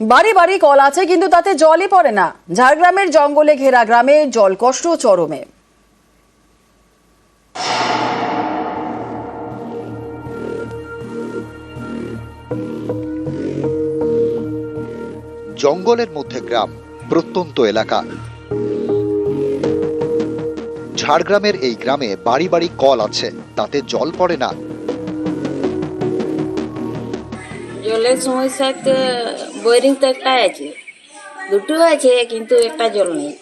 বাড়ি বাড়ি কল আছে, কিন্তু তাতে জলই পড়ে না। ঝাড়গ্রামের জঙ্গলে ঘেরা গ্রামে জল কষ্ট চরমে। জঙ্গলের মধ্যে গ্রাম প্রত্যন্ত এলাকা। ঝাড়গ্রামের এই গ্রামে বাড়ি বাড়ি কল আছে, তাতে জল পড়ে না। জলের সমস্যা তো বোরিং তো একটাই আছে। দুটো আছে, কিন্তু একটা জল নেই।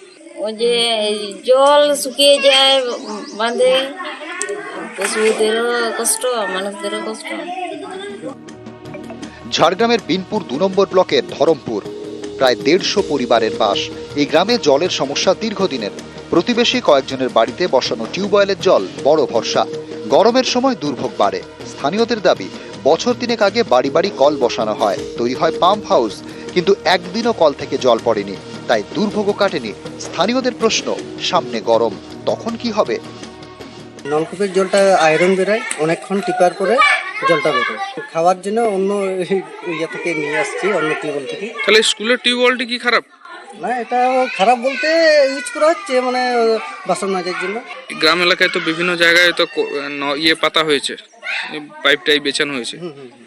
ওই যে জল শুকিয়ে যায় বাঁধে পশুদেরও কষ্ট, মানুষদেরও কষ্ট। ঝাড়গ্রামের বিনপুর দু নম্বর ব্লকের ধরমপুর। প্রায় দেড়শো পরিবারের বাস এই গ্রামে জলের সমস্যা দীর্ঘদিনের। প্রতিবেশী কয়েকজনের বাড়িতে বসানো টিউবওয়েলের জল বড় ভরসা। গরমের সময় দুর্ভোগ বাড়ে। স্থানীয়দের দাবি বছর তিনেক আগে বাড়ি বাড়ি কল বসানো হয়। তৈরি হয় পাম্প হাউস কিন্তু একদিনও কল থেকে জল পড়েনি। তাই দুর্ভোগও কাটেনি। স্থানীয়দের প্রশ্ন সামনে গরম তখন কি হবে? নলকূপের জলটা আয়রন বেরোয় অনেকক্ষণ টিপার পরে জলটা বেরোয়। খাওয়ার জন্য অন্য ইয়ে থেকে নিয়ে আসছি অন্য টিউবওয়েল থেকে। তাহলে স্কুলের টিউবওয়েলটি কি খারাপ? না এটা খারাপ বলতে ইউজ করা হচ্ছে মানে বাসন মাজার জন্য। গ্রাম এলাকায় তো বিভিন্ন জায়গায় তো ইয়ে পাতা হয়েছে। পাইপ টাইপ বেছানো হয়েছে।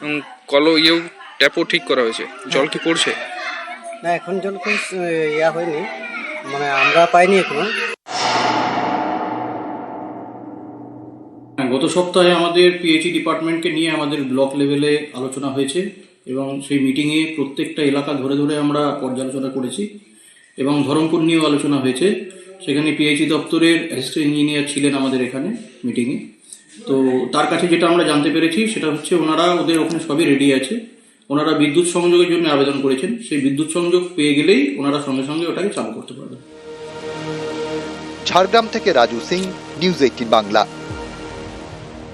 এবং কলও ইয়েও ট্যাপও ঠিক করা হয়েছে। জল কি পড়ছে? না এখন জল কোনো ইয়া হয়নি। মানে আমরা পাইনি এখনও। হ্যাঁ, গত সপ্তাহে আমাদের পিএইচই ডিপার্টমেন্টকে নিয়ে আমাদের ব্লক লেভেলে আলোচনা হয়েছে এবং সেই মিটিংয়ে প্রত্যেকটা এলাকা ধরে ধরে আমরা পর্যালোচনা করেছি এবং ধরমপুর নিয়েও আলোচনা হয়েছে। সেখানে পিএইচই দপ্তরের অ্যাসিস্ট্যান্ট ইঞ্জিনিয়ার ছিলেন আমাদের এখানে মিটিংয়ে তো তার কাছে যেটা আমরা জানতে পেরেছি, সেটা হচ্ছে ওনারা, ওদের ওখানে সবই রেডি আছে। ওনারা বিদ্যুৎ সংযোগের জন্য আবেদন করেছেন। সেই বিদ্যুৎ সংযোগ পেয়ে গেলেই ওনারা সঙ্গে সঙ্গে ওটাকে চালু করতে পারবেন। ঝাড়গ্রাম থেকে রাজু সিং, নিউজ এইটিন বাংলা।